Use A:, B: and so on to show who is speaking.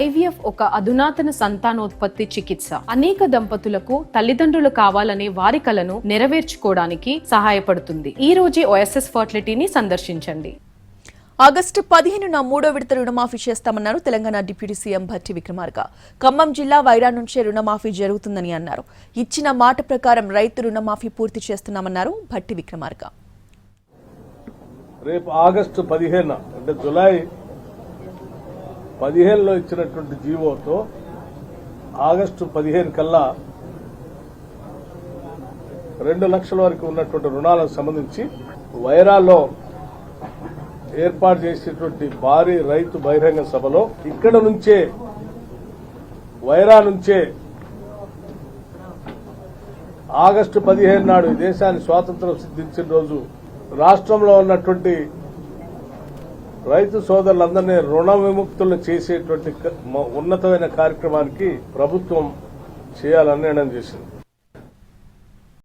A: IVF ఒక అధునాతన సంతానోత్పత్తి చికిత్స. అనేక దంపతులకు తల్లిదండ్రులు కావాలనే వారి కలను నెరవేర్చుకోవడానికి సహాయపడుతుంది. ఈ రోజే ఓఎస్ఎస్ ఫర్టిలిటీని సందర్శించండి.
B: ఆగస్టు పదిహేనున మూడో విడత రుణమాఫీ చేస్తామన్నారు తెలంగాణ డిప్యూటీ సీఎం భట్టి విక్రమార్క. ఖమ్మం జిల్లా వైరా నుంచే రుణమాఫీ జరుగుతుందని అన్నారు. ఇచ్చిన మాట ప్రకారం రైతు రుణమాఫీ పూర్తి చేస్తున్నామన్నారు భట్టి విక్రమార్క.
C: రేపు ఆగస్టు పదిహేను అంటే జులై పదిహేనులో ఇచ్చినటువంటి జీవోతో ఆగస్టు పదిహేను కల్లా రెండు లక్షల వరకు ఉన్నటువంటి రుణాలకు సంబంధించి వైరాలో ఏర్పాటు చేసేటువంటి భారీ రైతు బహిరంగ సభలో ఇక్కడ నుంచే వైరా నుంచే ఆగస్టు పదిహేను నాడు ఈ దేశాన్ని స్వాతంత్రం సిద్ధించిన రోజు రాష్ట్రంలో ఉన్నటువంటి రైతు సోదరులందరినీ రుణ విముక్తులను చేసేటువంటి ఉన్నతమైన కార్యక్రమానికి ప్రభుత్వం చేయాలని నిర్ణయం చేసింది.